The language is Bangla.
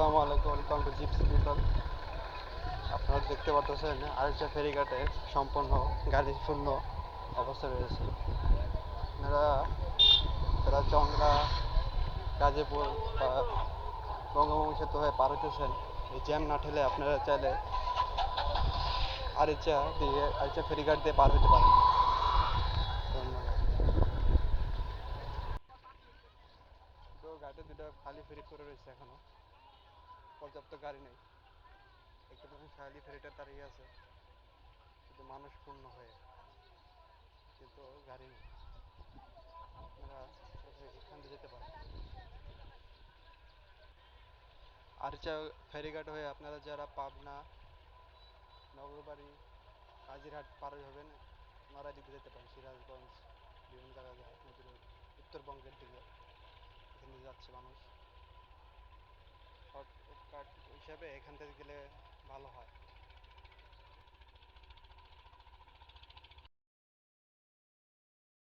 আসসালামু আলাইকুম, ওয়েলকাম টু জিপসি পিপল আপনারা দেখতে পাচ্ছেন আরিচা ফেরিঘাটে সম্পূর্ণ গাড়ি শূন্য অবস্থা রয়েছে। আপনারা চন্দ্রা, গাজীপুর বা বঙ্গবন্ধু সেতু হয়ে পার হইতেছেন, এই জ্যাম না ঠেলে আপনারা চাইলে আরিচা দিয়ে আরিচা ফেরিঘাট দিয়ে পার হতে পারেন। ঘাটে দুটো খালি ফেরি করে রয়েছে এখনও। পর্যাপ্ত গাড়ি নেই। একটু খালি ফেরিটা দাঁড়িয়ে আছে। শুধু মানুষ পূর্ণ হয়ে, কিন্তু গাড়ি নেই। আপনারা এখান দিয়ে যেতে পারেন। আরিচা ফেরিঘাট হয়ে আপনারা যারা পাবনা, নগরবাড়ি, কাজিরহাট পার হবেন, ওনারা দিকে যেতে পারেন। সিরাজগঞ্জ, বিভিন্ন জায়গায় যায় উত্তরবঙ্গের দিকে। এখান যাচ্ছে মানুষ। হিসাবে এখান থেকে গেলে